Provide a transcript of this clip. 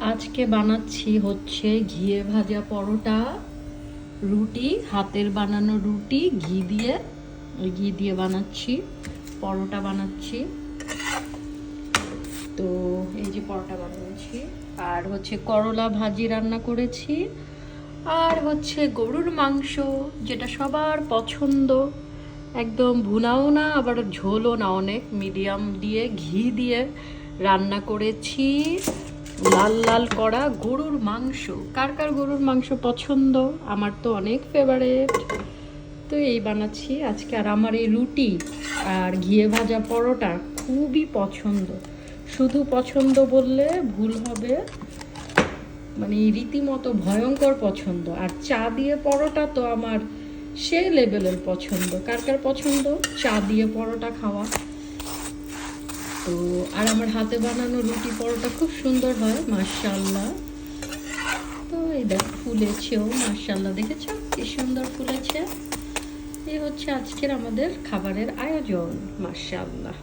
আজকে বানাচ্ছি হচ্ছে ঘিয়ে ভাজা পরোটা, রুটি, হাতের বানানো রুটি, ঘি দিয়ে, ওই ঘি দিয়ে বানাচ্ছি, পরোটা বানাচ্ছি। তো এই যে পরোটা বানিয়েছি, আর হচ্ছে করলা ভাজি রান্না করেছি, আর হচ্ছে গরুর মাংস, যেটা সবার পছন্দ। একদম ভুনাও না, আবার ঝোলও না অনেক, মিডিয়াম দিয়ে ঘি দিয়ে রান্না করেছি। লাল লাল করা গরুর মাংস। কার কার গরুর মাংস পছন্দ? আমার তো অনেক ফেভারেট তো এই বানাচ্ছি আজকে। আর আমার এই রুটি আর ঘিয়ে ভাজা পরোটা খুবই পছন্দ। শুধু পছন্দ বললে ভুল হবে। মানে রীতিমতো ভয়ঙ্কর পছন্দ। আর চা দিয়ে পরোটা তো আমার সে লেভেলের পছন্দ। কার কার পছন্দ? চা দিয়ে পরোটা খাওয়া। তো, আর আমার হাতে বানানো রুটি পরোটা খুব সুন্দর হয় মার্শাল্লাহ তো এই দেখ, ফুলেছেও মার্শাল্লাহ দেখেছ? কি সুন্দর ফুলেছে। এ হচ্ছে আজকের আমাদের খাবারের আয়োজন মার্শাল্লাহ